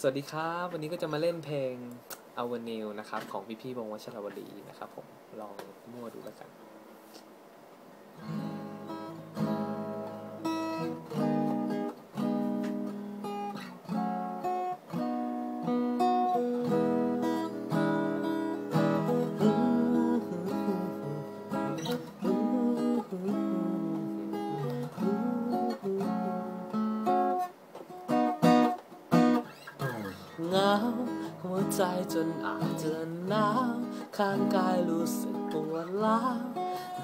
สวัสดีครับ วันนี้ก็จะมาเล่นเพลง a v e n u e นะครับ ของพี่พี่วงวัชรวดีนะครับผม ลองมั่วดูแล้วกัน เหงาหัวใจจนอาจจะหนาวข้างกายรู้สึกปวดร้าว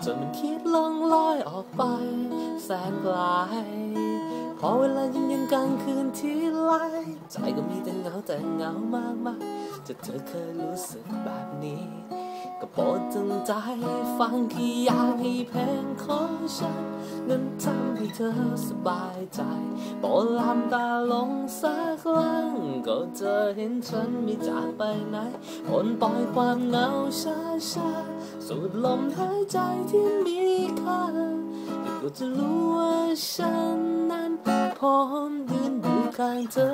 จนมันคิดล่องลอยออกไป แสนไกลพอเวลายิ่งยังกลางคืนที่ไล่ใจก็มีแต่เหงาแต่เหงามากมายจะเธอเคยรู้สึกแบบนี้ ก็โปรดจงใจฟังที่อยาให้เพลงของฉัน นั้นทำให้เธอสบายใจ โปรดลำตาลงสักครั้งก็เจะเห็นฉันไม่จากไปไหนปลดปล่อยความเหงาช้าช้าสูดลมหายใจที่มีค่าแต่ก็จะรู้ว่าฉันนั้นพร้อมยืนอยู่ข้างเธอ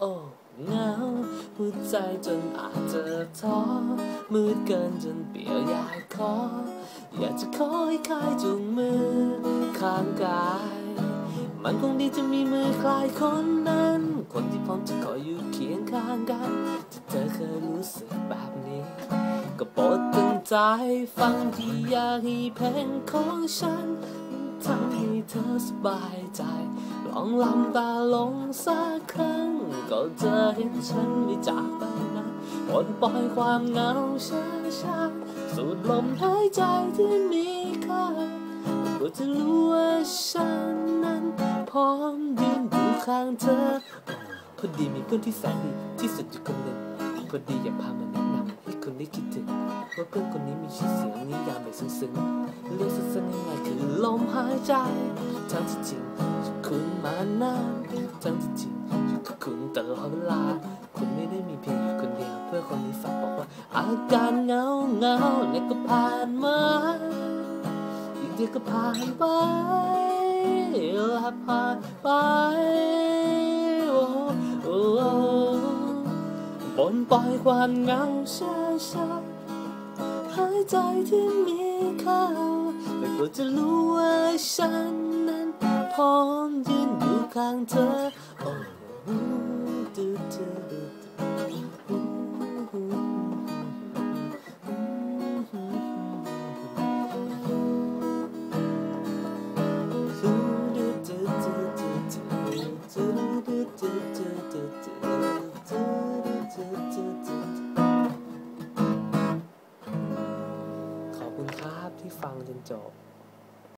โอ้เหงา หัวใจจนอาจจะท้อมืดเกินจนเปลี่ยวอยากขอ อยากจะขอให้ใครจูงมือข้างกาย มันคงดีจะมีมือคลายคนนั้น คนที่พร้อมจะคอยอยู่เคียงข้างกันถ้าเธอเคยรู้สึกแบบนี้ ก็โปรดตั้งใจฟังที่อยากให้เพลงของฉันทำให้ เธอสบายใจ ลองลำตาลงสักครั้ง ก็จะเห็นฉันไม่จากไปไหนะปลดปล่อยความเหงาช้าช้าสูดลมหายใจที่มีค่าก็จะรู้ว่าฉันนั้น พร้อมยืนอยู่ข้างเธอ พอดีมีเพื่อนที่แสนดีที่สุดอยู่คนหนึ่งพอดีอยากพามาแนะนำให้คนได้คิด ว่าเพื่อนคนนี้มีชื่อเสียงนิยามแบบซึ้งๆเรียกสั้นๆง่ายๆคือลมหายใจทั้งที่จริงคุณมานานทั้งที่จริงอยู่กับคุณตลอดเวลาคุณไม่ได้มีเพียงอยู่คนเดียวเพื่อคนนี้ฝากบอกว่า อาการเหงาเหงาและก็ผ่านมาอีกเดียวก็ผ่านไปและผ่านไปโอ้โอ้ปนปล่อยความเหงาชาช้าๆ หายใจที่มีค่าแต่ก็จะรู้ว่าฉันนั้นพร้อมยืนอยู่ข้างเธอ ข